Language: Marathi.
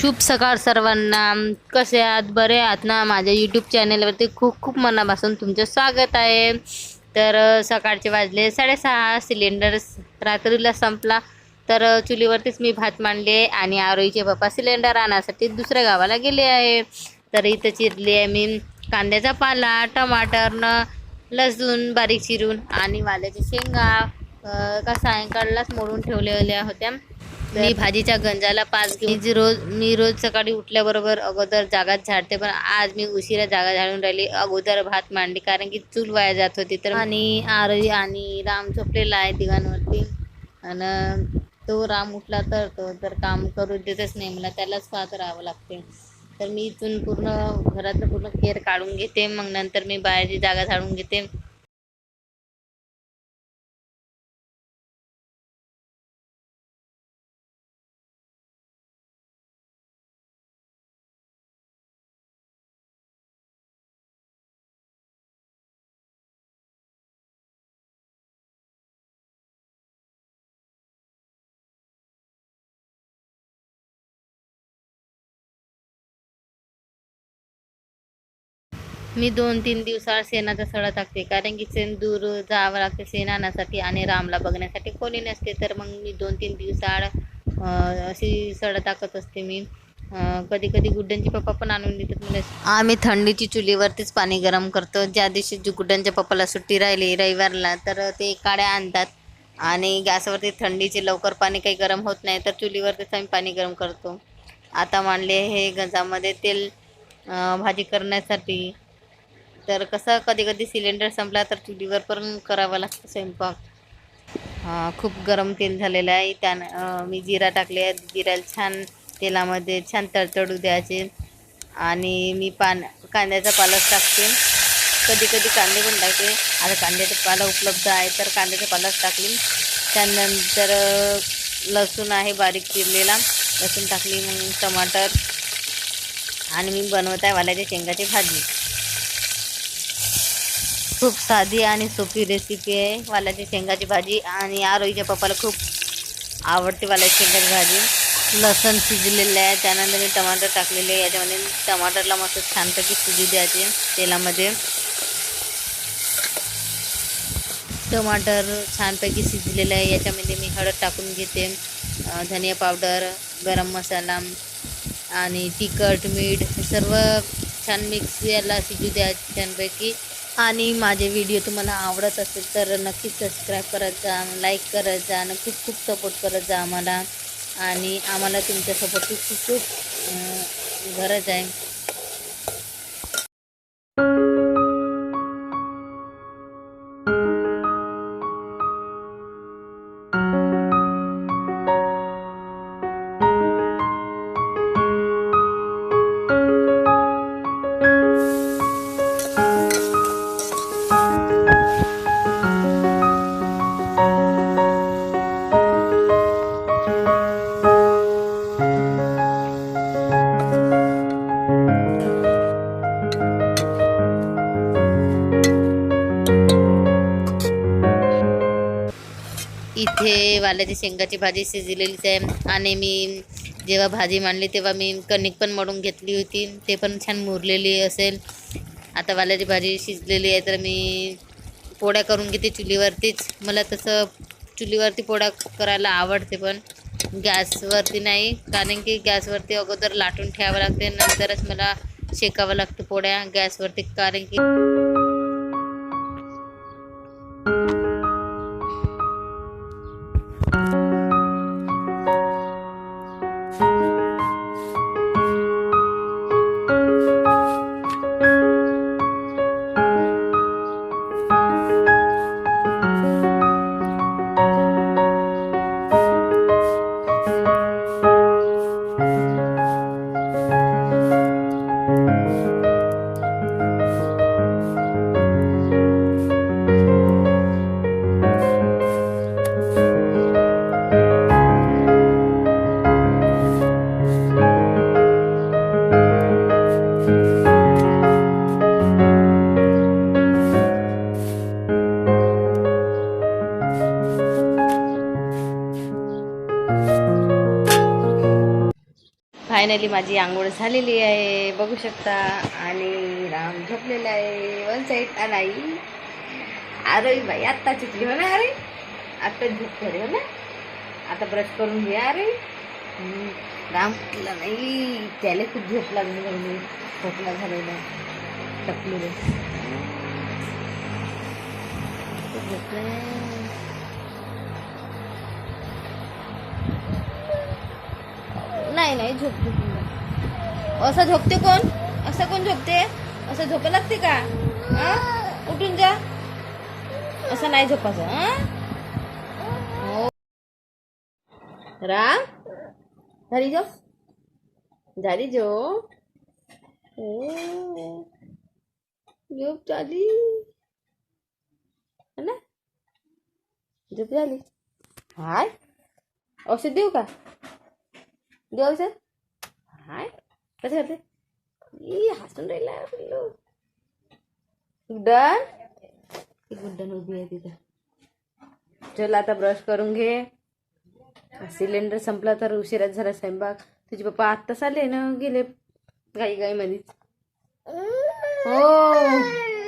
शुभ सकाळ सर्वांना. कसे आहात? बरे आहात ना? माझ्या यूट्यूब चॅनेलवरती खूप खूप मनापासून तुमचं स्वागत आहे. तर सकाळचे वाजले साडेसहा सिलेंडर रात्रीला संपला. तर चुलीवरतीच मी भात मांडले आणि आरोईचे पप्पा सिलेंडर आणण्यासाठी दुसऱ्या गावाला गेले आहे. तर इथं चिरली आहे मी. कांद्याचा पाला टमाटरनं लसूण बारीक चिरून आणि वाल्याच्या शेंगा. का सायंकाळलाच मोडून ठेवलेल्या होत्या. मी भाजीच्या गंजाला पाच घेऊन मी रोज मी रोज सकाळी उठल्याबरोबर अगोदर जागा झाडते पण आज मी उशिरा जागा झाडून राहिली. अगोदर भात मांडली कारण की चूल वाया जात होती. तर आणि आरई आणि राम झोपलेला आहे दिवाणवरती आणि तो राम उठला तर तो तर काम करू देतच नाही मला त्यालाच पाहत राहावं लागते. तर मी इथून पूर्ण घरातलं पूर्ण केअर काढून घेते. मग नंतर मी बाहेरची जागा झाडून घेते. मी दोन तीन दिवसाआड शेणाचा सडा टाकते. कारण की शेण दूर जावं लागते शेण आणण्यासाठी आणि रामला बघण्यासाठी कोणी नसते. तर मग मी दोन तीन दिवसाआड अशी सडा टाकत असते मी. कधी कधी गुड्ड्यांचे पप्पा पण आणून देतात मला. आम्ही थंडीची चुलीवरतीच पाणी गरम करतो. ज्या दिवशी जी गुड्ड्यांच्या पप्पाला सुट्टी राहिली रविवारला तर ते काड्या आणतात. आणि गॅसवरती थंडीचे लवकर पाणी काही गरम होत नाही तर चुलीवरतीच आम्ही पाणी गरम करतो. आता मांडले हे गंजामध्ये तेल भाजी करण्यासाठी. तर कसं कधी कधी सिलेंडर संपला तर चुलीवर पण करावा लागतो स्वयंपाक. खूप गरम तेल झालेलं आहे. त्यानं मी जिरा टाकले जिऱ्याला छान तेलामध्ये छान तडतडू द्यायचे. आणि मी पान कांद्याचा पालक टाकते. कधी कधी कांदे पण टाकते. आता कांद्याचा पाला उपलब्ध आहे तर कांद्याचा पालक टाकली. त्यानंतर लसूण आहे बारीक चिरलेला. लसूण टाकली मग टमाटर. आणि मी बनवत आहे वाल्याच्या शेंगाची भाजी. खूप साधी आणि सोपी रेसिपी आहे. वालाची शेंगाची भाजी आणि आरोईच्या पप्पाला खूप आवडते वालाची शेंगाची भाजी. लसण शिजलेलं आहे. त्यानंतर मी टमाटर टाकलेले आहे. याच्यामध्ये टमाटरला मस्त छानपैकी शिजू द्यायचे तेलामध्ये. टमाटर छानपैकी शिजलेलं आहे. याच्यामध्ये मी हळद टाकून घेते. धनिया पावडर गरम मसाला आणि तिखट मीठ हे सर्व छान मिक्स याला शिजू द्या छानपैकी आणि माझे व्हिडिओ तुम्हाला आवडत असेल तर नक्कीच सबस्क्राईब करत जा लाईक करत जा आणि खूप खूप सपोर्ट करत जा आम्हाला. आणि आम्हाला तुमच्या सपोर्टची खूप खूप गरज आहे. इथे वाल्याची शेंगाची भाजी शिजलेलीच आहे आणि मी जेव्हा भाजी मांडली तेव्हा मी कणिक पण मळून घेतली होती. ते पण छान मुरलेली असेल. आता वाल्याची भाजी शिजलेली आहे तर मी पोळ्या करून घेते चुलीवरतीच. मला तसं चुलीवरती पोळ्या करायला आवडते पण गॅसवरती नाही. कारण की गॅसवरती अगोदर लाटून ठेवावं लागते. नंतरच मला शेकावं लागतं पोळ्या गॅसवरती. कारण की Bye. फायनली माझी आंघोळ झालेली आहे बघू शकता. आणि राम झोपलेला आहे वन साईड नाही अरे बाई आत्ता चिकली हो ना अरे आत्ता झोप करे हो ना आता ब्रश करून घे अरे राम कुठला नाही त्याला खूप झोप लागली म्हणजे झोपला झालेला टकलू झोपलं. नाही नाही झोप झोप असं झोपते कोण? असं कोण झोपते? असं झोप लागते का? उठून जा. असं नाही झोपायचं, हा? राम. झाली जो झाली जो झोप झाली. ना? झोप झाली. हाय. औषध देऊ का? औषध हाय कसं करते ई हसून राहिला पिल्लू गुड्डन ती गुड्डन उभी आहे तिथं चल आता ब्रश करून घे सिलेंडर संपला तर उशिराच झाला स्वयंपाक तुझे पप्पा आत्ताच आले ना गेले गाई गाई मध्येच हो